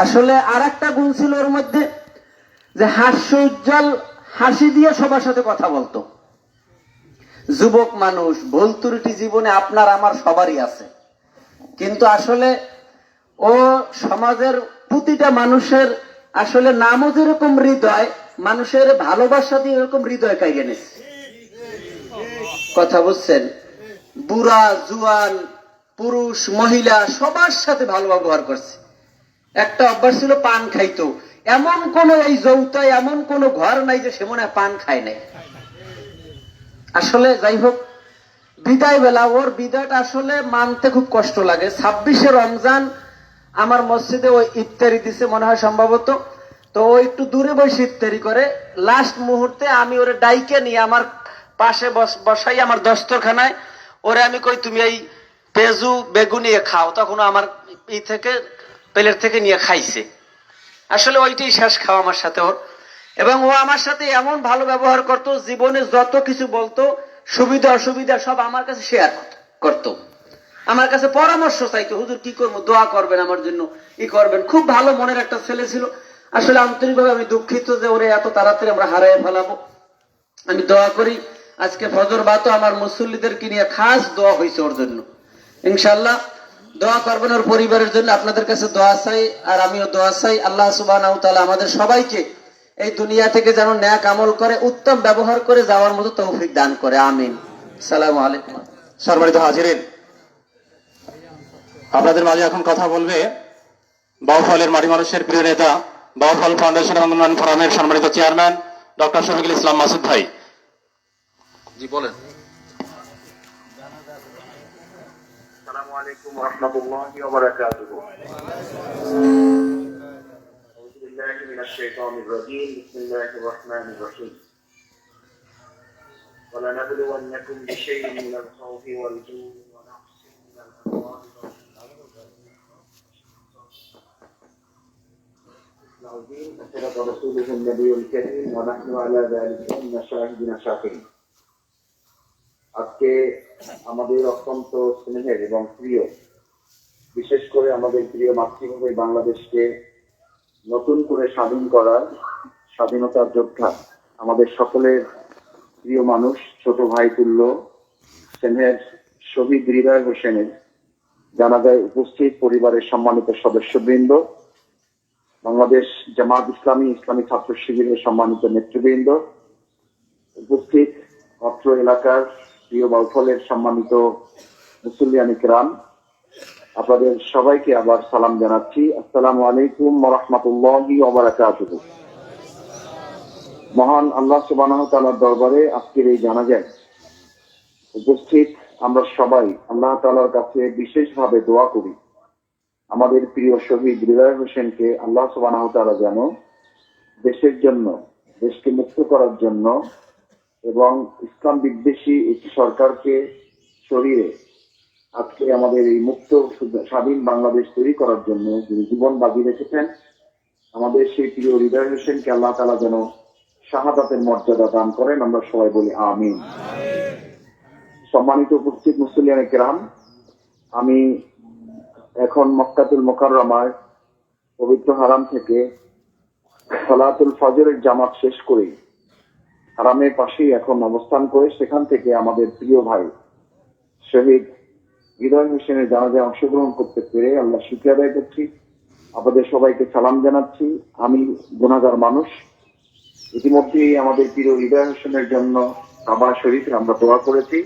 আসলে আর একটা গুণ ছিল ওর মধ্যে, যে হাস্য উজ্জ্বল হাসি দিয়ে সবার সাথে কথা বলতো। যুবক মানুষ, ভুল ত্রুটি জীবনে আপনার, আমার সবারই আছে। কিন্তু আসলে ও সমাজের প্রতিটা মানুষের আসলে নামও যেরকম হৃদয়, মানুষের ভালোবাসা দিয়ে এরকম হৃদয় কাইয়ে নিচ্ছে কথা বুঝছেন? বুড়া, জুয়ান, পুরুষ, মহিলা সবার সাথে ভালো ব্যবহার করছে। একটা অভ্যাস ছিল পান খাইতো। এমন কোন এই যৌতায় এমন কোন ঘর নাই যে সে মনে পান খায় নাই। আসলে যাই হোক, বিদায় বেলা, ওর বিদায়টা আসলে মানতে খুব কষ্ট লাগে। ছাব্বিশে রমজান আমার মসজিদে ওই ইফতারি দিছে মনে হয় সম্ভবত। তো ও একটু দূরে বসে ইফতারি করে। লাস্ট মুহূর্তে আমি ওরে ডাইকে নিয়ে আমার পাশে বস- বসাই আমার দস্তরখানায়। ওরে আমি কই, তুমি এই পেজু বেগুনিয়ে খাও। তখন আমার ই থেকে প্লেট থেকে নিয়ে খাইছে। আসলে ওইটাই শেষ খাওয়া আমার সাথে ওর। এবং ও আমার সাথে এমন ভালো ব্যবহার করতো, জীবনে যত কিছু বলতো, সুবিধা, অসুবিধা সব আমার কাছে শেয়ার করতো। আমার কাছে পরামর্শ চাইতো, হুজুর, কি করব? দোয়া করবেন আমার জন্য, ই করবেন। খুব ভালো মনের একটা ছেলে ছিল। আসলে আন্তরিকভাবে আমি দুঃখিত যে ওরে এত তাড়াতাড়ি আমরা হারাই ফেলাবো। আমি দোয়া করি, আজকে ফজর বাতো আমার মুসল্লিদেরকে নিয়ে খাস দোয়া হয়েছে ওর জন্য। ইনশাল্লাহ দোয়া করবেন ওর পরিবারের জন্য আপনাদের কাছে দোয়া চাই আর আমিও দোয়া চাই। আল্লাহ সুবাহ আমাদের সবাইকে এই দুনিয়া থেকে যেন ন্যাক আমল করে উত্তম ব্যবহার করে যাওয়ার মতো তৌফিক দান করে। আমিন। সালাম আলাইকুম। হাজিরিন আপনাদের মাঝে এখন কথা বলবে বাউফলের মাটি মানুষের প্রিয় নেতা বাউফল ফাউন্ডেশন এবং উন্নয়ন ফোরামের সম্মানিত চেয়ারম্যান ডক্টর শফিকুল ইসলাম মাসুদ ভাই। জি বলেন। عليكم ورحمة الله وبركاته. أعوذ بالله من الشيطان الرجيم بسم الله الرحمن الرحيم. ولنبلونكم بشيء من الخوف والجوع ونقص من الأموال العظيم وصدق رسوله النبي الكريم ونحن على ذلك من الشاهدين الشاكرين. আজকে আমাদের অত্যন্ত স্নেহের এবং প্রিয় বিশেষ করে আমাদের প্রিয় মাতৃভূমি বাংলাদেশকে নতুন করে স্বাধীন করার স্বাধীনতার যোদ্ধা আমাদের সকলের প্রিয় মানুষ, ছোট ভাই তুল্য সেনের শহীদ হৃদয় হোসেনের জানাজায় উপস্থিত পরিবারের সম্মানিত সদস্যবৃন্দ, বাংলাদেশ জামাত ইসলামী ইসলামী ছাত্র শিবিরের সম্মানিত নেতৃবৃন্দ, উপস্থিত অত্র এলাকার প্রিয় বাউফলের সম্মানিত মুসল্লিয়ানি কিরাম আপনাদের সবাইকে আবার সালাম জানাচ্ছি। আসসালামু আলাইকুম রহমতুল্লাহি মহান আল্লাহ সুবাহ তালার দরবারে আজকের এই জানাজায় উপস্থিত আমরা সবাই আল্লাহ তালার কাছে বিশেষভাবে দোয়া করি। আমাদের প্রিয় শহীদ হৃদয় হোসেনকে আল্লাহ সুবাহ তালা যেন দেশের জন্য, দেশকে মুক্ত করার জন্য এবং ইসলাম বিদ্বেষী একটি সরকারকে সরিয়ে আজকে আমাদের এই মুক্ত স্বাধীন বাংলাদেশ তৈরি করার জন্য যিনি জীবন বাজি রেখেছেন, আমাদের সেই প্রিয় হৃদয় হোসেনকে আল্লাহ তালা যেন শাহাদাতের মর্যাদা দান করেন, আমরা সবাই বলি আমিন। সম্মানিত উপস্থিত মুসলিয়ান কেরাম, আমি এখন মক্কাতুল মোকাররমায় পবিত্র হারাম থেকে সলাতুল ফজরের জামাত শেষ করে। হারামের পাশেই এখন অবস্থান করে সেখান থেকে আমাদের প্রিয় ভাই শহীদ হৃদয় হোসেনের জানাজায় অংশগ্রহণ করতে পেরে আল্লাহ শুক্রিয়া আদায় করছি। আপনাদের সবাইকে সালাম জানাচ্ছি। আমি গুণাগার মানুষ। ইতিমধ্যেই আমাদের প্রিয় হৃদয় হোসেনের জন্য কাবা শরীফে আমরা দোয়া করেছি।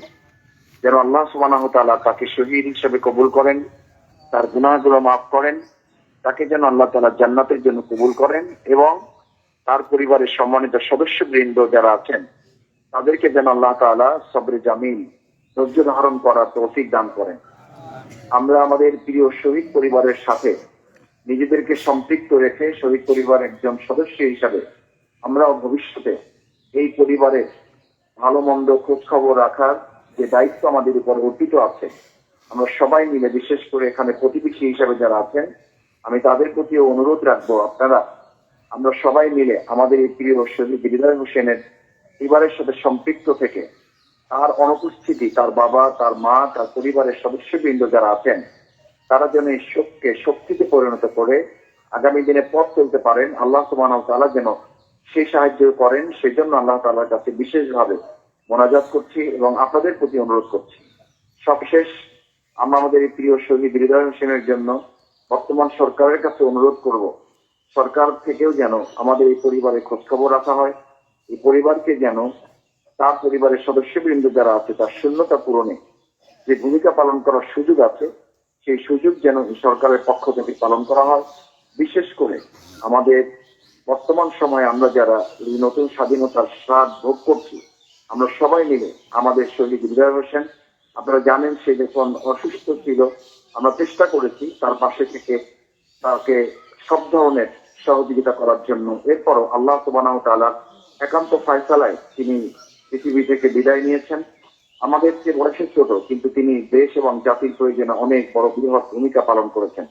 যেন আল্লাহ সুবাহ তাআলা তাকে শহীদ হিসেবে কবুল করেন, তার গুনাহগুলো মাফ করেন, তাকে যেন আল্লাহ তাআলা জান্নাতের জন্য কবুল করেন এবং তার পরিবারের সম্মানিত সদস্যবৃন্দ যারা আছেন, তাদেরকে যেন আল্লাহ তাআলা সবরে জামিন, ধৈর্য ধারণ করার তৌফিক দান করেন। আমরা আমাদের প্রিয় শহীদ পরিবারের সাথে নিজেদেরকে সম্পৃক্ত রেখে শহীদ পরিবার একজন সদস্য হিসাবে আমরাও ভবিষ্যতে এই পরিবারের ভালো মন্দ খোঁজ খবর রাখার যে দায়িত্ব আমাদের উপর অর্পিত আছে, আমরা সবাই মিলে বিশেষ করে এখানে প্রতিবেশী হিসাবে যারা আছেন, আমি তাদের প্রতিও অনুরোধ রাখব আপনারা, আমরা সবাই মিলে আমাদের এই প্রিয় শহীদ হৃদয় হোসেনের পরিবারের সাথে সম্পৃক্ত থেকে তার অনুপস্থিতি, তার বাবা, তার মা, তার পরিবারের সদস্যবৃন্দ যারা আছেন, তারা যেন এই শোককে, শক্তিতে পরিণত করে আগামী দিনে পথ চলতে পারেন, আল্লাহ সুবাহ তাআলা যেন সেই সাহায্য করেন, সেজন্য আল্লাহ তাআলার কাছে বিশেষভাবে মোনাজাত করছি এবং আপনাদের প্রতি অনুরোধ করছি। সবশেষ, আমরা আমাদের এই প্রিয় শহীদ হৃদয় হোসেনের জন্য বর্তমান সরকারের কাছে অনুরোধ করব, সরকার থেকেও যেন আমাদের এই পরিবারে খোঁজখবর রাখা হয়, এই পরিবারকে যেন তার পরিবারের সদস্যবৃন্দ যারা আছে, তার শূন্যতা পূরণে যে ভূমিকা পালন করার সুযোগ আছে, সেই সুযোগ যেন সরকারের পক্ষ থেকে পালন করা হয়। বিশেষ করে আমাদের বর্তমান সময়ে আমরা যারা নতুন স্বাধীনতার স্বাদ ভোগ করছি, আমরা সবাই মিলে আমাদের শহীদ হৃদয় হোসেন, আপনারা জানেন সে যখন অসুস্থ ছিল, আমরা চেষ্টা করেছি তার পাশে থেকে তাকে সব ধরনের সহযোগিতা করার জন্য। এরপরও আল্লাহ সুবাহ তাআলা একান্ত ফয়সালায় তিনি পৃথিবী থেকে বিদায় নিয়েছেন। আমাদের যে বয়সে ছোট, কিন্তু তিনি দেশ এবং জাতির প্রয়োজনে অনেক বড় বৃহৎ ভূমিকা পালন করেছেন।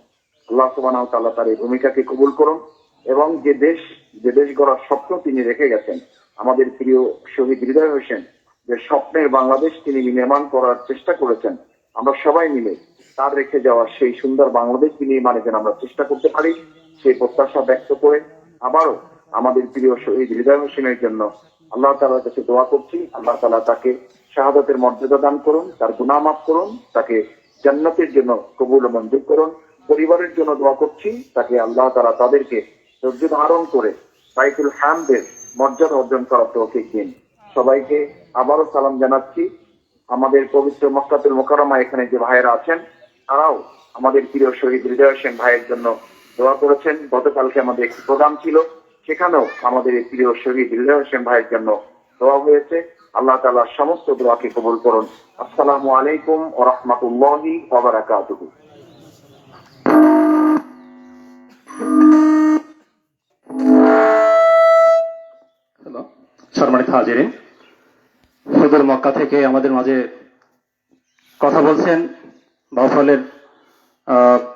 আল্লাহ সুবাহ তাআলা তার এই ভূমিকাকে কবুল করুন এবং যে দেশ যে দেশ গড়ার স্বপ্ন তিনি রেখে গেছেন, আমাদের প্রিয় শহীদ হৃদয় হোসেন, যে স্বপ্নের বাংলাদেশ তিনি নির্মাণ করার চেষ্টা করেছেন, আমরা সবাই মিলে তার রেখে যাওয়া সেই সুন্দর বাংলাদেশ তিনি মানে যেন আমরা চেষ্টা করতে পারি, সেই প্রত্যাশা ব্যক্ত করে আবারও আমাদের প্রিয় শহীদ হৃদয় হোসেনের জন্য আল্লাহ তালার কাছে দোয়া করছি। আল্লাহ তালা তাকে শাহাদাতের মর্যাদা দান করুন, তার গুনাহ মাফ করুন, তাকে জান্নাতের জন্য কবুল মঞ্জুর করুন। পরিবারের জন্য দোয়া করছি, তাকে আল্লাহ তালা তাদেরকে ধৈর্য ধারণ করে বাইতুল হামদের মর্যাদা অর্জন করার তৌফিক দিন। সবাইকে আবারও সালাম জানাচ্ছি। আমাদের পবিত্র মক্কাতুল মোকারমা এখানে যে ভাইয়েরা আছেন, তারাও আমাদের প্রিয় শহীদ হৃদয় হোসেন ভাইয়ের জন্য দোয়া করেছেন। গতকালকে আমাদের একটি প্রোগ্রাম ছিল। সেখানেও আমাদের এই প্রিয় শহীদ হৃদয় হোসেন ভাইয়ের জন্য দোয়া হয়েছে। আল্লাহ তাআলা সমস্ত দোয়াকে কবুল করুন। আসসালামু আলাইকুম ও রহমতুল্লাহি ওবারাকাতুহু সম্মানিত হাজিরিন সুদূর মক্কা থেকে আমাদের মাঝে কথা বলছেন বাউফলের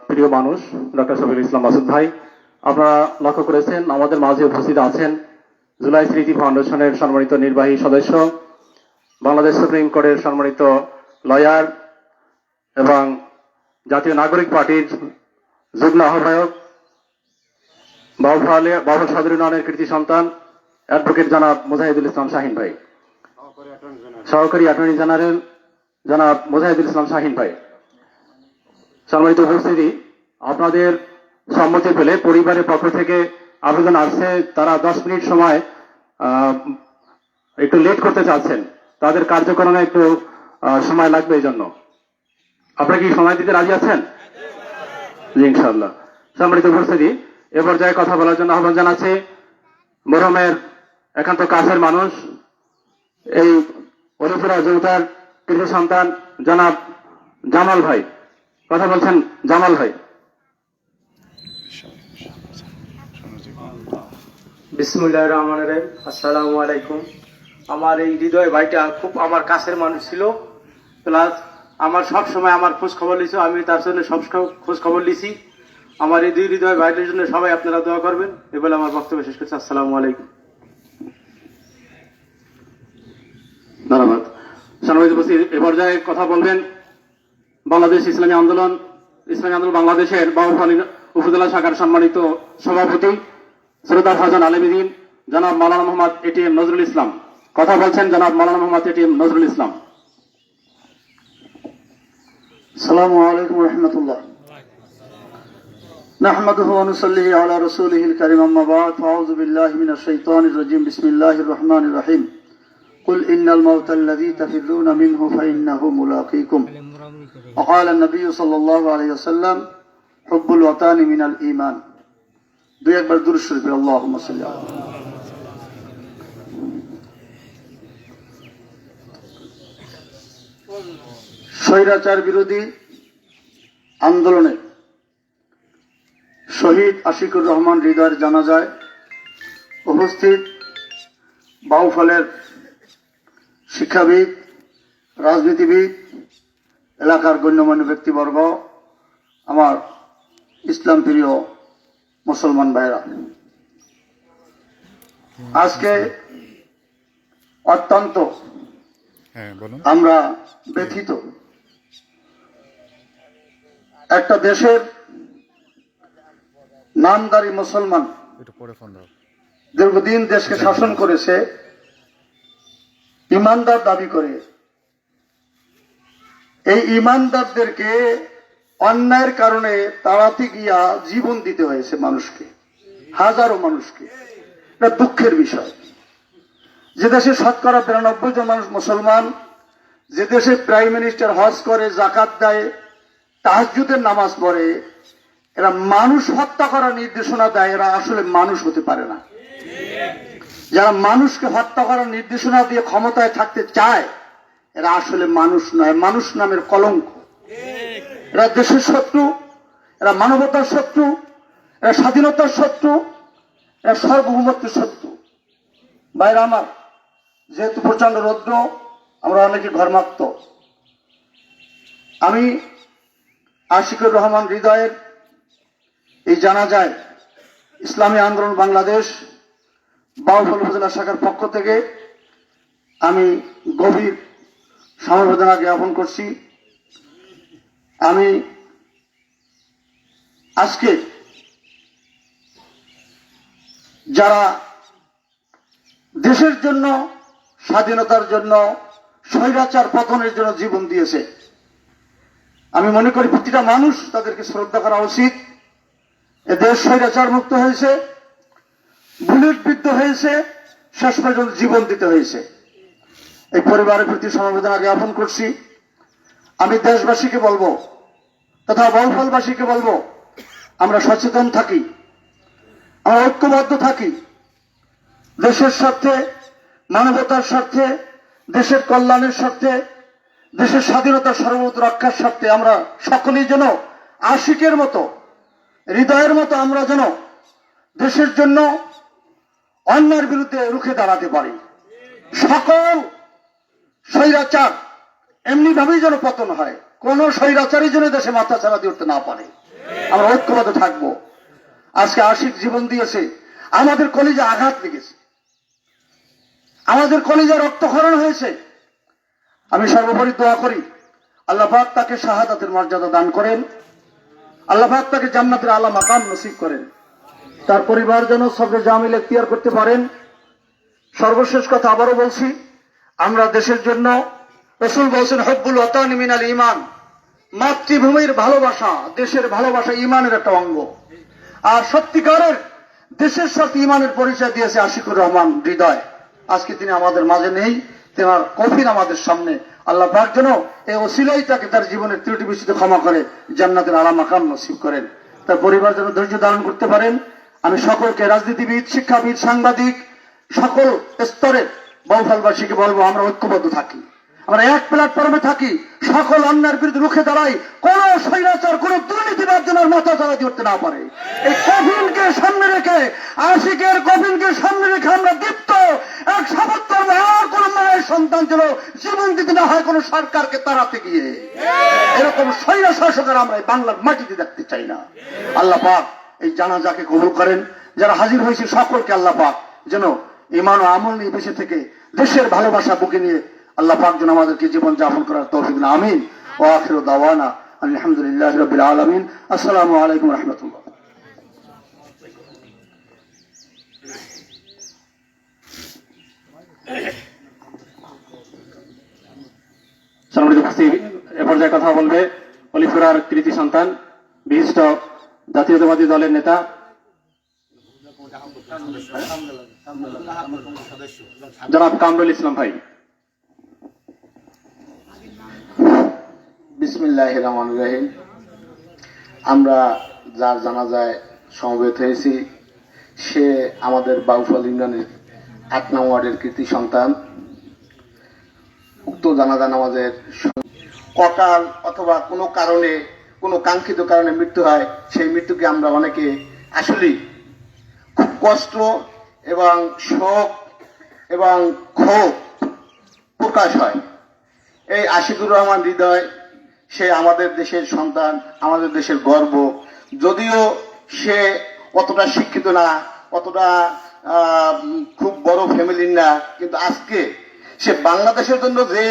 প্রিয় মানুষ, ডক্টর শফিউল ইসলাম মাসুদ ভাই। আপনারা লক্ষ্য করেছেন, আমাদের মাঝে উপস্থিত আছেন জুলাই স্মৃতি ফাউন্ডেশনের সম্মানিত নির্বাহী সদস্য, বাংলাদেশ সুপ্রিম কোর্টের সম্মানিত লয়ার এবং জাতীয় নাগরিক পার্টির যুগ্ম আহ্বায়ক, বাউফল সদর ইউনিয়নের কৃতি সন্তান, অ্যাডভোকেট জনাব মুজাহিদুল ইসলাম শাহিন ভাই। সহকারী অ্যাটর্নি জেনারেল জনাব মুজাহিদুল ইসলাম শাহিন ভাই। সম্মানিত উপস্থিতি, আপনাদের সম্মতি পেলে পরিবারের পক্ষ থেকে আবেদন আসছে। তারা দশ মিনিট সময় একটু লেট করতে চাচ্ছেন। তাদের কার্যক্রমে একটু সময় লাগবে এই জন্য। আপনারা কি সময় দিতে রাজি আছেন? জি ইনশাল্লাহ সম্মানিত উপস্থিতি, এ পর্যায়ে কথা বলার জন্য আহ্বান জানাচ্ছি। মরহমের একান্ত কাছের মানুষ, এই অলিপুরা যৌতার কৃষি সন্তান জনাব জামাল ভাই। কথা বলছেন জামাল ভাই। বিসমুল্লাহ রহমান রহিম। আসসালামু আলাইকুম। আমার এই হৃদয় ভাইটা খুব আমার কাছের মানুষ ছিল। প্লাস আমার সব সময় আমার খোঁজ খবর লিছি আমি তার জন্য সব খোঁজ খবর লিছি আমার এই দুই হৃদয় ভাইটার জন্য সবাই আপনারা দোয়া করবেন। এবার আমার বক্তব্য শেষ করছি। আসসালামু আলাইকুম। ধন্যবাদ। সম্মানিত এ পর্যায়ে কথা বলবেন বাংলাদেশ ইসলামী আন্দোলন ইসলামী আন্দোলন বাংলাদেশের বাউফালী উপজেলা শাখার সম্মানিত সভাপতি শ্রোতা হাসান আলমদিন জনাব মালানা মোহাম্মদ এটিএম নজরুল ইসলাম কথা বলছেন জনাব মালানা মোহাম্মদ এটিএম নজরুল ইসলাম السلام عليكم ورحمة الله نحمده ونصلي على رسوله الكريم أما بعد فأعوذ بالله من الشيطان الرجيم بسم الله الرحمن الرحيم قل إن الموت الذي تفرون منه فإنه ملاقيكم وقال النبي صلى الله عليه وسلم حب الوطن من الإيمان দুই একবার দূর শরীফ আল্লাহ স্বৈরাচার বিরোধী আন্দোলনে শহীদ আশিকুর রহমান হৃদয়ের জানাজায় উপস্থিত বাউফলের শিক্ষাবিদ, রাজনীতিবিদ, এলাকার গণ্যমান্য ব্যক্তিবর্গ, আমার ইসলাম প্রিয় মুসলমান ভাইরা। আজকে অত্যন্ত হ্যাঁ আমরা ব্যথিত। একটা দেশের নামদারি মুসলমান দীর্ঘদিন দেশকে শাসন করেছে ইমানদার দাবি করে এই ইমানদারদেরকে অন্যায়ের কারণে তাড়াতে গিয়া জীবন দিতে হয়েছে মানুষকে, হাজারো মানুষকে। এটা দুঃখের বিষয়। যে দেশে শতকরা বিরানব্বই জন মানুষ মুসলমান, যে দেশে প্রাইম মিনিস্টার হজ করে, জাকাত দেয় তাহাজুদের নামাজ পড়ে, এরা মানুষ হত্যা করার নির্দেশনা দেয়, এরা আসলে মানুষ হতে পারে না। যারা মানুষকে হত্যা করার নির্দেশনা দিয়ে ক্ষমতায় থাকতে চায়, এরা আসলে মানুষ নয়। মানুষ নামের কলঙ্ক। এরা দেশের শত্রু, এরা মানবতার শত্রু, এরা স্বাধীনতার শত্রু, এরা সার্বভৌমত্বের শত্রু। বাইরে আমার, যেহেতু প্রচণ্ড রৌদ্র, আমরা অনেকে ঘরমাক্ত। আমি আশিকুর রহমান হৃদয়ের এই জানা যায় ইসলামী আন্দোলন বাংলাদেশ, বাউফল উপজেলা শাখার পক্ষ থেকে আমি গভীর সমবেদনা জ্ঞাপন করছি। আমি আজকে যারা দেশের জন্য, স্বাধীনতার জন্য, স্বৈরাচার পতনের জন্য জীবন দিয়েছে, আমি মনে করি প্রতিটা মানুষ তাদেরকে শ্রদ্ধা করা উচিত। এ দেশ স্বৈরাচার মুক্ত হয়েছে, বুলেট বিদ্ধ হয়েছে, শেষ পর্যন্ত জীবন দিতে হয়েছে। এই পরিবারের প্রতি সমবেদনা জ্ঞাপন করছি। আমি দেশবাসীকে বলব তথা বহুফলবাসীকে বলব, আমরা সচেতন থাকি, আমরা ঐক্যবদ্ধ থাকি। দেশের স্বার্থে, মানবতার স্বার্থে, দেশের কল্যাণের স্বার্থে, দেশের স্বাধীনতা সর্বত রক্ষার স্বার্থে আমরা সকলেই যেন আশিকের মতো, হৃদয়ের মতো আমরা যেন দেশের জন্য অন্যের বিরুদ্ধে রুখে দাঁড়াতে পারি। সকল স্বৈরাচার এমনিভাবেই যেন পতন হয়। কোন স্বৈরাচারই যেন দেশে মাথা ছাড়া দিয়ে উঠতে না পারে। আমরা ঐক্যবদ্ধ থাকব। আজকে আশিক জীবন দিয়েছে। আমাদের কলিজে আঘাত লেগেছে। আমাদের কলিজা রক্তক্ষরণ হয়েছে। আমি সর্বোপরি দোয়া করি, আল্লাহ পাক তাকে শাহাদাতের মর্যাদা দান করেন। আল্লাহ পাক তাকে জান্নাতের আলা মাকাম নসিব করেন। তার পরিবার যেন সবরে জামিল এখতিয়ার করতে পারেন। সর্বশেষ কথা আবারও বলছি, আমরা দেশের জন্য রসুল বলছেন, হব্বুল ওতান মিনাল ইমান মাতৃভূমির ভালোবাসা দেশের ভালোবাসা ইমানের একটা অঙ্গ। আর সত্যিকারের দেশের সাথে ইমানের পরিচয় দিয়েছে আশিকুর রহমান হৃদয়। আজকে তিনি আমাদের মাঝে নেই, তেনার কফিন আমাদের সামনে। আল্লাহ পাক যেন এই ওসিলাই তাকে তার জীবনের ত্রুটি বিচ্ছুতি ক্ষমা করে, জান্নাতের আলাম আকাম নসিব করেন। তার পরিবার যেন ধৈর্য ধারণ করতে পারেন। আমি সকলকে রাজনীতিবিদ, শিক্ষাবিদ, সাংবাদিক, সকল স্তরের বহুফলবাসীকে বলব, আমরা ঐক্যবদ্ধ থাকি। আমরা এক প্ল্যাটফর্মে থাকি, সকল অন্যায়ের বিরুদ্ধে রুখে দাঁড়াই, কোন স্বৈরাচার, কোন দুর্নীতিবাদ যেন মাথা দিয়ে উঠতে না পারে। এই কফিনকে সামনে রেখে, আশিকের কফিনকে সামনে রেখে আমরা দীপ্ত, এক শপথ আর কোন মায়ের সন্তান যেন জীবন দিতে না হয় কোন সরকারকে তাড়াতে গিয়ে। এরকম স্বৈরা শাসকের আমরা এই বাংলার মাটিতে দেখতে চাই না। আল্লাহ পাক এই জানাজাকে কবুল করেন। যারা হাজির হয়েছে সকলকে আল্লাহ পাক যেন ইমান ও আমল নিয়ে বেঁচে থেকে দেশের ভালোবাসা বুকে নিয়ে আল্লাহ পাক যেন আমাদেরকে জীবন যাপন করার তৌফিক না আমিন। ও আখির দাওয়ানা আলহামদুলিল্লাহ রবিল আলমিন। আসসালামু আলাইকুম রহমতুল্লাহ। সম্মানিত কথা বলবে অলিপুরার কৃতি সন্তান, বিশিষ্ট জাতীয়তাবাদী দলের নেতা। জনাব কামরুল ইসলাম ভাই। বিসমিল্লাহ রহমান রহিম আমরা যার জানাজায় সমবেত হয়েছি, সে আমাদের বাউফল ইউনিয়নের আট নং ওয়ার্ডের কৃতি সন্তান। উক্ত জানাজা নামাজের অকাল অথবা কোনো কারণে, কোনো কাঙ্ক্ষিত কারণে মৃত্যু হয়, সেই মৃত্যুকে আমরা অনেকে আসলেই খুব কষ্ট এবং শোক এবং ক্ষোভ প্রকাশ হয়। এই আশিকুর রহমান হৃদয় সে আমাদের দেশের সন্তান, আমাদের দেশের গর্ব। যদিও সে অতটা শিক্ষিত না, অতটা খুব বড় ফ্যামিলির না, কিন্তু আজকে সে বাংলাদেশের জন্য যে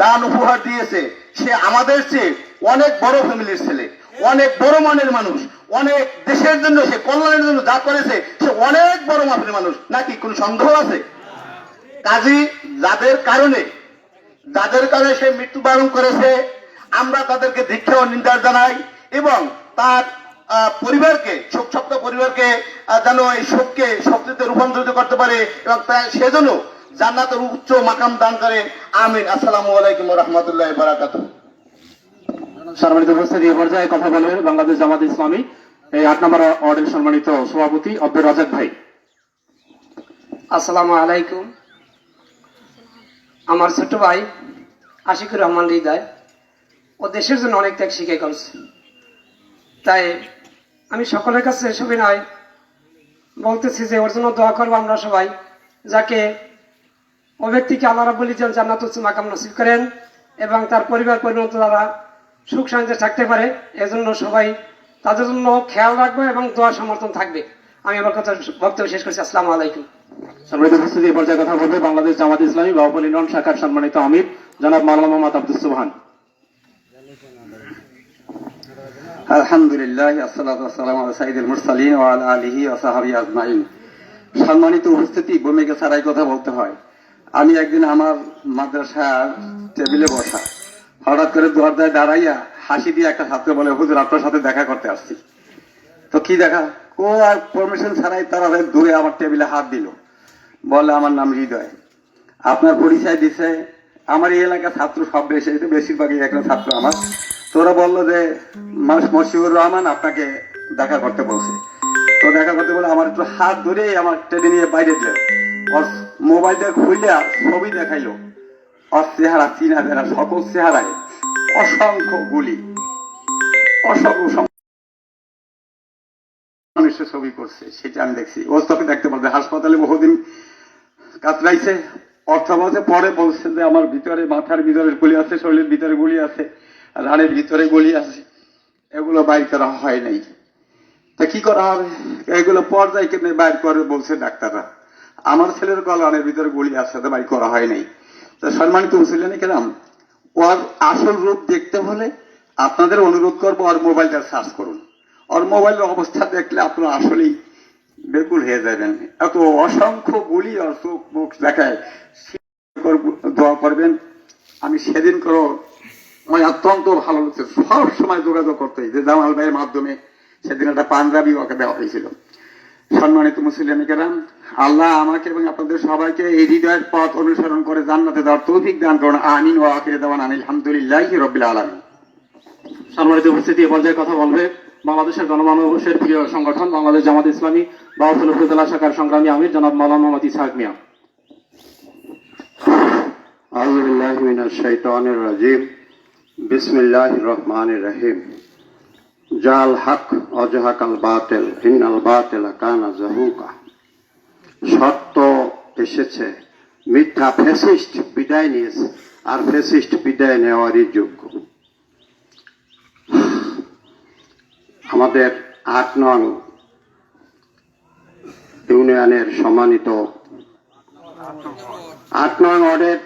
দান উপহার দিয়েছে, সে আমাদের চেয়ে অনেক বড় ফ্যামিলির ছেলে, অনেক বড় মানের মানুষ। অনেক দেশের জন্য সে কল্যাণের জন্য যা করেছে, সে অনেক বড় মাপের মানুষ। নাকি কোনো সন্দেহ আছে? কাজী, যাদের কারণে যাদের কারণে সে মৃত্যুবরণ করেছে আমরা তাদেরকে দীক্ষা ও নিন্দা জানাই এবং তার আহ, পরিবারকে শোক সপ্ত পরিবারকে যেন এই শোককে শক্তিতে রূপান্তরিত করতে পারে এবং সেজন্য জান্নাতের উচ্চ মাকাম দান করে। আমিন। আসসালামু আলাইকুম রহমতুল্লাহ বারাকাতুহ। সম্মানিত উপস্থিতি এ পর্যায়ে কথা বলবেন বাংলাদেশ জামাত ইসলামী। এই আট নম্বর ওয়ার্ডের সম্মানিত সভাপতি আব্দুর রাজাক ভাই। আসসালামু আলাইকুম। আমার ছোট ভাই আশিকুর রহমান হৃদয়। ও দেশের জন্য অনেক ত্যাগ শিখে করছে। তাই আমি সকলের কাছে এসবই নয় বলতেছি যে ওর জন্য দোয়া করব আমরা সবাই, যাকে ও ব্যক্তিকে আল্লাহ রাবুল ইজান জান্নাত মাকাম নসিব করেন এবং তার পরিবার পরিণত তারা সুখ শান্তিতে থাকতে পারে, এজন্য সবাই তাদের জন্য খেয়াল রাখবে এবং দোয়া সমর্থন থাকবে। আমি আমার কথা বক্তব্য শেষ করছি, আসসালামু আলাইকুম। সম্মানিত উপস্থিতি এ পর্যায়ে কথা বলবে বাংলাদেশ জামাত ইসলামী বাহুবলী নন শাখার সম্মানিত আমির, জনাব মাওলানা মোহাম্মদ আব্দুল সুবহান। আলহামদুলিল্লাহ আলা সাইয়্যিদিল মুরসালিন ওয়া আলা আলিহি ওয়া সাহবিহি আজমাইন। সম্মানিত উপস্থিতি ভূমিকা ছাড়াই কথা বলতে হয়। আমি একদিন আমার মাদ্রাসার টেবিলে বসা, হঠাৎ করে দরজায় দাঁড়াইয়া হাসি দিয়ে একটা ছাত্র বলে, হুজুর, আপনার সাথে দেখা করতে আসছি। তো কি দেখা? ও আর পারমিশন ছাড়াই তারা দূরে আমার টেবিলে হাত দিল। বলে, আমার নাম হৃদয়। আপনার পরিচয় দিছে আমার এই এলাকার ছাত্র সব বেশি বেশিরভাগই একটা ছাত্র আমার। তোরা বলল যে, মানুষ মশিউর রহমান আপনাকে দেখা করতে বলছে। তো দেখা করতে বলে আমার একটু হাত ধরে আমার টেনে নিয়ে বাইরে দিল। ওর মোবাইলটা খুলে ছবি দেখাইলো। ওর চেহারা, চিনা যারা সকল চেহারায় অসংখ্য গুলি, অসংখ্য মানুষের ছবি করছে, সেটা আমি দেখছি। ও তোকে দেখতে পারবে, হাসপাতালে বহুদিন কাতরাইছে। অর্থ বলছে পরে বলছে যে আমার ভিতরে মাথার ভিতরে গুলি আছে, শরীরের ভিতরে গুলি আছে রানের ভিতরে গুলি আছে। এগুলো বাইর করা হয় নাই। তা কি করা হবে? এগুলো পর্যায়ে কেমনি বাইর করে বলছে ডাক্তাররা। আমার ছেলের কলানের ভিতরে গুলি আছে তো বাইর করা হয় নাই। তো সম্মানিত মুসলিম কেরাম, ওর আসল রূপ দেখতে হলে আপনাদের অনুরোধ করব ওর মোবাইলটা সার্চ করুন। ওর মোবাইলের অবস্থা দেখলে আপনারা আসলেই বেকুল হয়ে যাবেন। এত অসংখ্য গুলি আর চোখ মুখ দেখায়। দোয়া করবেন। আমি সেদিন করো আমার অত্যন্ত ভালো লাগছে সব সময় যোগাযোগ করতে যে জামাল ভাইয়ের মাধ্যমে সেদিন একটা পাঞ্জাবি ওকে দেওয়া হয়েছিল। সম্মানিত মুসলিমিকেরাম আল্লাহ আমাকে এবং আপনাদের সবাইকে এই হৃদয়ের পথ অনুসরণ করে জান্নাতে দেওয়ার তৌফিক দান করুন। আমিন ও আখিরে দেওয়ান আলহামদুলিল্লাহ রবিল আলমী সম্মানিত উপস্থিতি এ পর্যায়ে কথা বলবে বাংলাদেশের গণমানবের প্রিয় সংগঠন বাংলাদেশ জামাত ইসলামী বাউফুল উপজেলা শাখার সংগ্রামী আমির জনাব মাওলানা মোহাম্মদ ইসহাক মিয়া أعوذ بالله من الشيطان الرجيم بسم الله الرحمن الرحيم جاء الحق وجهك الباطل إن الباطل كان زهوقا সত্য এসেছে মিথ্যা ফেসিস্ট বিদায় নিয়েছে আর ফেসিস্ট বিদায় নেওয়ারই যোগ্য আমাদের আট নং ইউনিয়নের সম্মানিত আট নং ওয়ার্ডের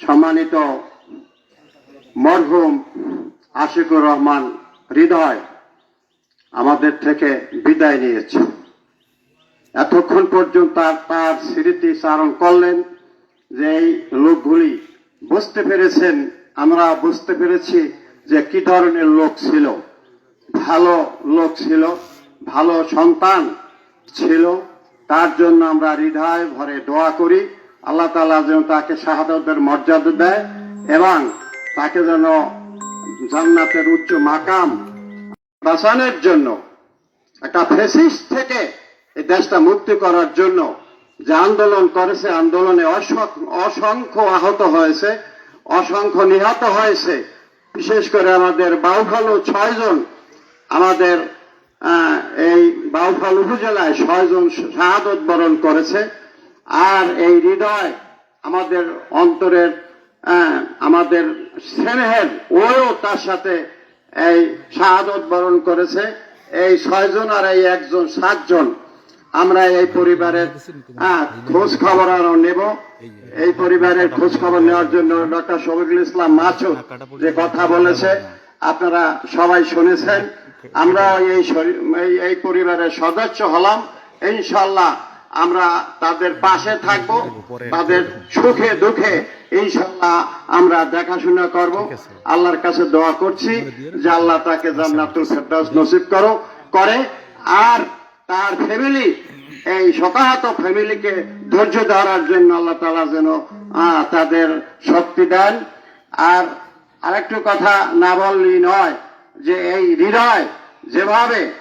সম্মানিত মরহুম আশিকুর রহমান হৃদয় আমাদের থেকে বিদায় নিয়েছে। এতক্ষণ পর্যন্ত তার স্মৃতি চারণ করলেন যে এই লোকগুলি বুঝতে পেরেছেন, আমরা বুঝতে পেরেছি যে কি ধরনের লোক ছিল। ভালো লোক ছিল, ভালো সন্তান ছিল, তার জন্য আমরা হৃদয় ভরে দোয়া করি। আল্লাহ তাআলা যেন তাকে শাহাদতের মর্যাদা দেয় এবং তাকে যেন জান্নাতের উচ্চ মাকাম বাঁচানোর জন্য, একটা ফেসিস থেকে এই দেশটা মুক্তি করার জন্য যে আন্দোলন করেছে, আন্দোলনে অসংখ্য অসংখ্য আহত হয়েছে, অসংখ্য নিহত হয়েছে। বিশেষ করে আমাদের বাউফালু ছয়জন আমাদের এই বাউফাল উপজেলায় ছয়জন শাহাদত বরণ করেছে। আর এই হৃদয় আমাদের অন্তরের আমাদের স্নেহের ওও তার সাথে এই শাহাদত বরণ করেছে। এই ছয়জন আর এই একজন, সাতজন আমরা এই পরিবারের খোঁজ খবর আরও নেব। এই পরিবারের খোঁজ খবর নেওয়ার জন্য ডক্টর শফিকুল ইসলাম মাসুদ যে কথা বলেছে, আপনারা সবাই শুনেছেন। আমরা এই এই- পরিবারের সদস্য হলাম। ইনশাল্লাহ আমরা তাদের পাশে থাকব তাদের সুখে দুঃখে ইনশাল্লাহ আমরা দেখাশোনা করব। আল্লাহর কাছে দোয়া করছি যে আল্লাহ তাকে জান্নাতুল ফেরদাউস নসিব করো করে। আর তার ফ্যামিলি এই শতাহত ফ্যামিলিকে ধৈর্য ধরার জন্য আল্লাহ তালা যেন তাদের শক্তি দেন। আর আরেকটু কথা না বললেই নয় যে এই হৃদয় যেভাবে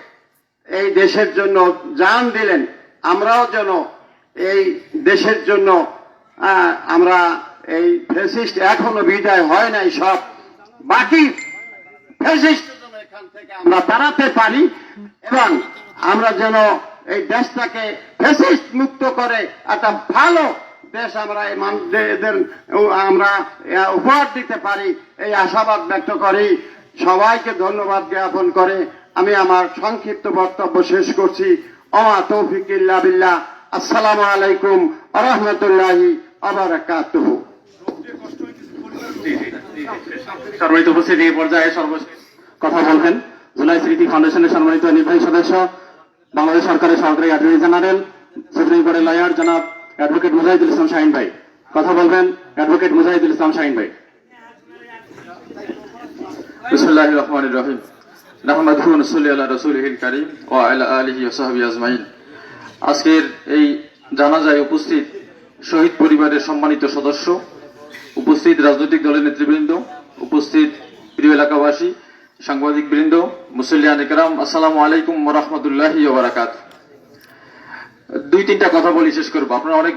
এই দেশের জন্য জান দিলেন, আমরাও যেন এই দেশের জন্য আমরা এই ফেসিস্ট এখনও বিদায় হয় নাই সব। বাকি ফেসিস্ট এখান থেকে আমরা তাড়াতে পারি এবং আমরা যেন এই দেশটাকে ফেসিস্ট মুক্ত করে একটা ভালো দেশ আমরা এই মান- এদের আমরা উপহার দিতে পারি, এই আশাবাদ ব্যক্ত করি। সবাইকে ধন্যবাদ জ্ঞাপন করে আমি আমার সংক্ষিপ্ত বক্তব্য শেষ করছি। অমা তৌফিকিল্লা বিল্লাহ। আসসালামু আলাইকুম আরহামতুল্লাহি আবরাকাতুহু সম্মানিত উপস্থিতি এই পর্যায়ে সর্বশেষ কথা বলবেন। জুলাই স্মৃতি ফাউন্ডেশনের সম্মানিত নির্বাহী সদস্য, বাংলাদেশ সরকারের সহকারী অ্যাটর্নি জেনারেল, সুপ্রিম কোর্টের লয়ার জনাব অ্যাডভোকেট মুজাহিদুল ইসলাম শাহিন ভাই। কথা বলবেন অ্যাডভোকেট মুজাহিদুল ইসলাম শাহিন ভাই। বিসমুল্লাহ রহমান রহিম নাহমাদুহু নসল্লি আল্লাহ রসুলহিল কারিম ও আলা আলিহি ওসাহাবি আজমাইন আজকের এই জানাজায় উপস্থিত শহীদ পরিবারের সম্মানিত সদস্য, উপস্থিত রাজনৈতিক দলের নেতৃবৃন্দ, উপস্থিত প্রিয় এলাকাবাসী সাংবাদিক বৃন্দ মুসল্লিয়ান ইকরাম আসসালামু আলাইকুম রহমতুল্লাহি ওবরাকাত দুই তিনটা কথা বলি, শেষ করব। আপনারা অনেক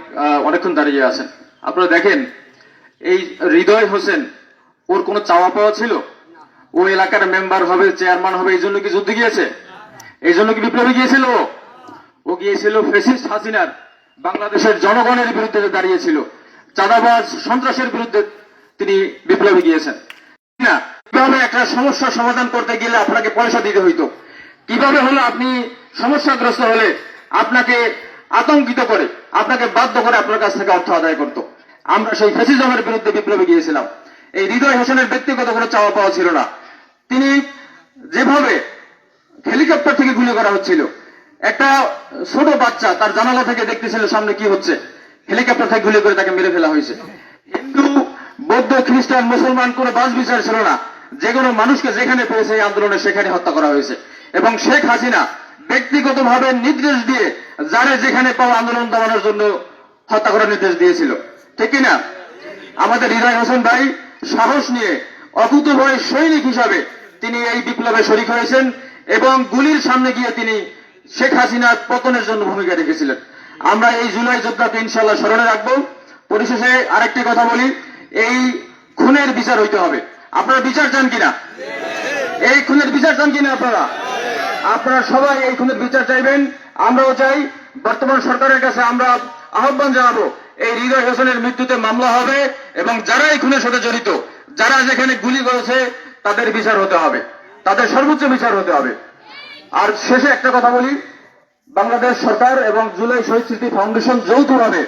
অনেকক্ষণ দাঁড়িয়ে আছেন। আপনারা দেখেন, এই হৃদয় হোসেন ওর কোনো চাওয়া পাওয়া ছিল? ও এলাকার মেম্বার হবে চেয়ারম্যান হবে, এই জন্য কি যুদ্ধে গিয়েছে? এই জন্য কি বিপ্লবী গিয়েছিল ও? গিয়েছিল ফেসিস্ট হাসিনার, বাংলাদেশের জনগণের বিরুদ্ধে দাঁড়িয়েছিল। চাঁদাবাজ, সন্ত্রাসের বিরুদ্ধে তিনি বিপ্লবী গিয়েছেন। না, কীভাবে একটা সমস্যার সমাধান করতে গেলে আপনাকে পয়সা দিতে হইতো? কীভাবে হলো আপনি সমস্যাগ্রস্ত হলে আপনাকে আতঙ্কিত করে, আপনাকে বাধ্য করে আপনার কাছ থেকে অর্থ আদায় করত? আমরা সেই ফেসিজমের বিরুদ্ধে বিপ্লবী গিয়েছিলাম। এই হৃদয় হোসেনের ব্যক্তিগত কোনো চাওয়া পাওয়া ছিল না। তিনি যেভাবে হেলিকপ্টার থেকে গুলি করা হচ্ছিল, একটা ছোট বাচ্চা তার জানালা থেকে দেখতেছিল সামনে কি হচ্ছে। হেলিকপ্টার থেকে গুলি করে তাকে মেরে ফেলা হয়েছে। হিন্দু, বৌদ্ধ, খ্রিস্টান, মুসলমান কোনো বাস বিচার ছিল না। যে কোনো মানুষকে যেখানে পেয়েছে এই আন্দোলনে সেখানে হত্যা করা হয়েছে। এবং শেখ হাসিনা ব্যক্তিগতভাবে নির্দেশ দিয়ে যারে যেখানে পাওয়া আন্দোলন দমানোর জন্য হত্যা করার নির্দেশ দিয়েছিল। ঠিক না? আমাদের হৃদয় হোসেন ভাই সাহস নিয়ে অকুতভয় সৈনিক হিসাবে তিনি এই বিপ্লবে শরিক হয়েছেন এবং গুলির সামনে গিয়ে তিনি শেখ হাসিনার পতনের জন্য ভূমিকা রেখেছিলেন। আমরা এই জুলাই যোদ্ধাকে ইনশাল্লাহ স্মরণে রাখব। পরিশেষে আরেকটি কথা বলি, এই খুনের বিচার হইতে হবে। আপনারা বিচার চান কিনা? এই খুনের বিচার চান কিনা আপনারা? আপনারা সবাই এই খুনের বিচার চাইবেন, আমরাও চাই। বর্তমান সরকারের কাছে আমরা আহ্বান জানাব, এই হৃদয় হোসেনের মৃত্যুতে মামলা হবে এবং যারা এই খুনের সাথে জড়িত, যারা যেখানে গুলি করেছে, তাদের বিচার হতে হবে, তাদের সর্বোচ্চ বিচার হতে হবে। আর শেষে একটা কথা বলি, বাংলাদেশ সরকার এবং জুলাই শহীদ স্মৃতি ফাউন্ডেশন যৌথভাবে,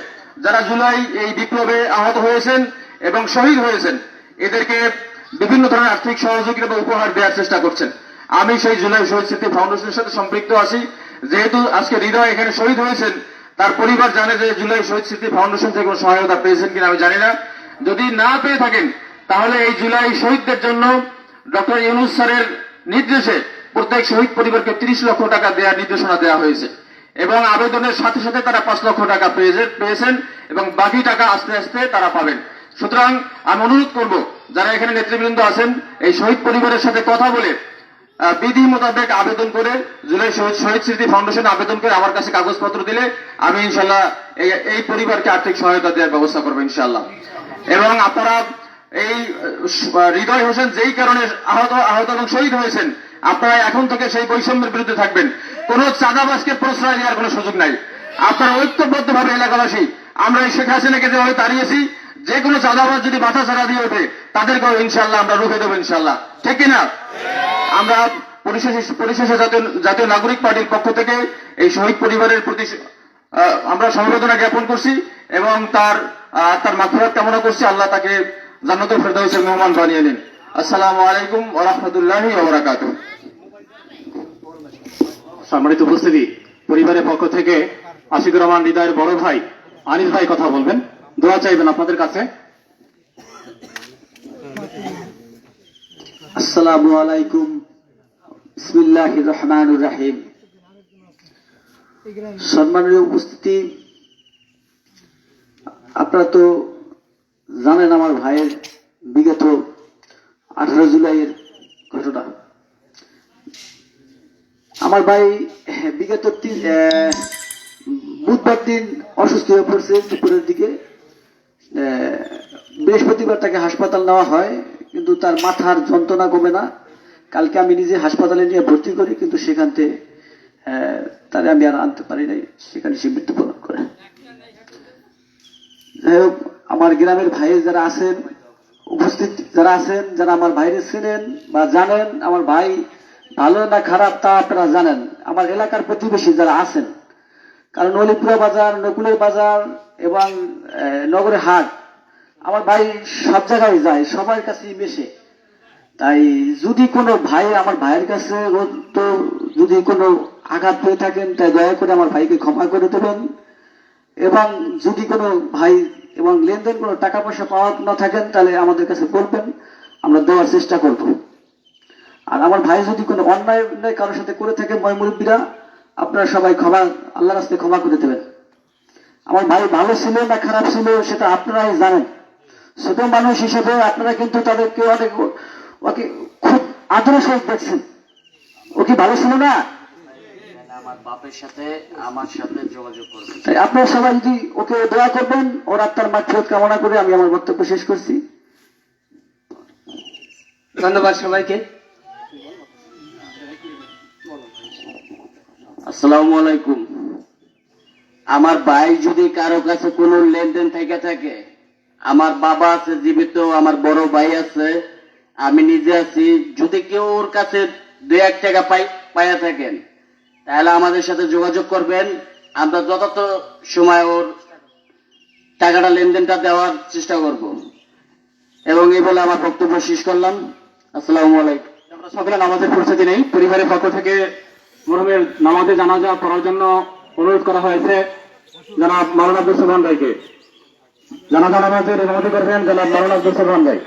যারা জুলাই এই বিপ্লবে আহত হয়েছেন এবং শহীদ হয়েছেন, এদেরকে বিভিন্ন ধরনের আর্থিক সহযোগিতা বা উপহার দেওয়ার চেষ্টা করছেন। আমি সেই জুলাই শহীদ স্মৃতি ফাউন্ডেশনের সাথে সম্পৃক্ত আছি, যেহেতু আজকে হৃদয় এখানে শহীদ হয়েছেন তার পরিবার জানে যে জুলাই শহীদ স্মৃতি ফাউন্ডেশন থেকে সহায়তা পেয়েছেন কিনা আমি জানি না। যদি না পেয়ে থাকেন, তাহলে এই জুলাই শহীদদের জন্য ডক্টর ইউনুস স্যারের নির্দেশে প্রত্যেক শহীদ পরিবারকে তিরিশ লক্ষ টাকা দেওয়ার নির্দেশনা দেওয়া হয়েছে এবং আবেদনের সাথে সাথে তারা পাঁচ লক্ষ টাকা পেয়েছে- পেয়েছেন এবং বাকি টাকা আস্তে আস্তে তারা পাবেন। সুতরাং আমি অনুরোধ করব, যারা এখানে নেতৃবৃন্দ আছেন, এই শহীদ পরিবারের সাথে কথা বলে বিধি মোতাবেক আবেদন করে জুলাই শহীদ স্মৃতি ফাউন্ডেশন আবেদন করে আমার কাছে কাগজপত্র দিলে আমি ইনশাল্লাহ এই পরিবারকে আর্থিক সহায়তা দেওয়ার ব্যবস্থা করব ইনশাল্লাহ এবং আপনারা এই হৃদয় হোসেন যেই কারণে আহত আহত এবং শহীদ হয়েছেন, আপনারা এখন থেকে সেই বৈষম্যের বিরুদ্ধে থাকবেন। কোন চাঁদাবাজকে প্রশ্রয় নেওয়ার কোনো সুযোগ নাই। আপনারা ঐক্যবদ্ধ ভাবে এলাকাবাসী, আমরা এই শেখ হাসিনাকে যেভাবে তাড়িয়েছি যে কোনো চাঁদাবাজ যদি মাথা ছাড়া দিয়ে ওঠে, তাদেরকেও ইনশাল্লাহ আমরা রুখে দেবো ইনশাল্লাহ ঠিক কিনা? আমরা পরিশেষে জাতীয় জাতীয় নাগরিক পার্টির পক্ষ থেকে এই শহীদ পরিবারের প্রতি আমরা সমবেদনা জ্ঞাপন করছি এবং তার তার মাফিরাত কামনা করছি। আল্লাহ তাকে জান্নাতুল ফেরদাউসের মেহমান বানিয়ে নিন আসসালামু আলাইকুম ওয়া রাহমাতুল্লাহি ওয়া বারাকাতুহু। সম্মানিত উপস্থিতি, পরিবারের পক্ষ থেকে আশিকুর রহমান হৃদয়ের বড় ভাই আনিস ভাই কথা বলবেন। দোয়া চাইবেন আপনাদের কাছে? আসসালামু আলাইকুম। বিসমিল্লাহ রহমান রাহিম। সম্মানীয় উপস্থিতি, আপনারা তো জানেন আমার ভাইয়ের বিগত আঠারো জুলাইয়ের ঘটনা। আমার ভাই, বিগত বুধবার দিন অসুস্থ হয়ে পড়ছে দুপুরের দিকে। বৃহস্পতিবার তাকে হাসপাতাল নেওয়া হয়, কিন্তু তার মাথার যন্ত্রণা কমে না। কালকে আমি নিজে হাসপাতালে নিয়ে ভর্তি করি, কিন্তু সেখান থেকে তারে আমি আর আনতে পারি নাই। সেখানে সে মৃত্যুবরণ করে। যাই হোক, আমার গ্রামের ভাই যারা আছেন, উপস্থিত যারা আছেন, যারা আমার ভাইরে ছিলেন বা জানেন, আমার ভাই ভালো না খারাপ তা আপনারা জানেন। আমার এলাকার প্রতিবেশী যারা আছেন কারণ অলিপুরা বাজার, নকুলের বাজার এবং নগরের হাট, আমার ভাই সব জায়গায় যায়, সবার কাছেই মেশে। তাই যদি কোনো ভাই আমার ভাইয়ের কাছে তো যদি কোনো আঘাত পেয়ে থাকেন, তাই দয়া করে আমার ভাইকে ক্ষমা করে দেবেন। এবং যদি কোনো ভাই এবং লেনদেন কোনো টাকা পয়সা পাওয়া না থাকেন, তাহলে আমাদের কাছে বলবেন, আমরা দেওয়ার চেষ্টা করব। আর আমার ভাই যদি কোনো অন্যায় কারোর সাথে করে থাকে ময় মুরব্বীরা আপনারা সবাই ক্ষমা আল্লাহর রাস্তায় ক্ষমা করে দেবেন। আমার ভাই ভালো ছিল না খারাপ ছিল সেটা আপনারাই জানেন। ছোট মানুষ হিসেবে আপনারা কিন্তু তাদেরকে অনেক ওকে খুব আদরের সহিত দেখছেন। ও কি ভালো ছিল না? আমার বাপের সাথে আমার সাথে যোগাযোগ করবেন। তাই সবাই যদি ওকে দোয়া করবেন ওর আত্মার মাঠফেরত কামনা করে আমি আমার বক্তব্য শেষ করছি। ধন্যবাদ সবাইকে। আসসালামু আলাইকুম। আমার ভাই যদি কারও কাছে কোনো লেনদেন থেকে থাকে, আমার বাবা আছে, জীবিত, আমার বড় ভাই আছে, আমি নিজে আছি, যদি কেউ ওর কাছে দু এক টাকা পাই পাইয়া থাকেন, তাহলে আমাদের সাথে যোগাযোগ করবেন। আমরা যত সময় ওর টাকাটা, লেনদেনটা দেওয়ার চেষ্টা করব। এবং এই বলে আমার বক্তব্য শেষ করলাম। আসসালামু আলাইকুম। আমরা সকলে প্রস্তুতি নেই। পরিবারের পক্ষ থেকে মরহুমের নামাজে জানাজা পড়ার জন্য অনুরোধ করা হয়েছে জনাব মাওলানা আব্দুল সোহান ভাইকে। জানাজা নামাজের নামাজি করবেন জনাব মাওলানা আব্দুল সোহান ভাই।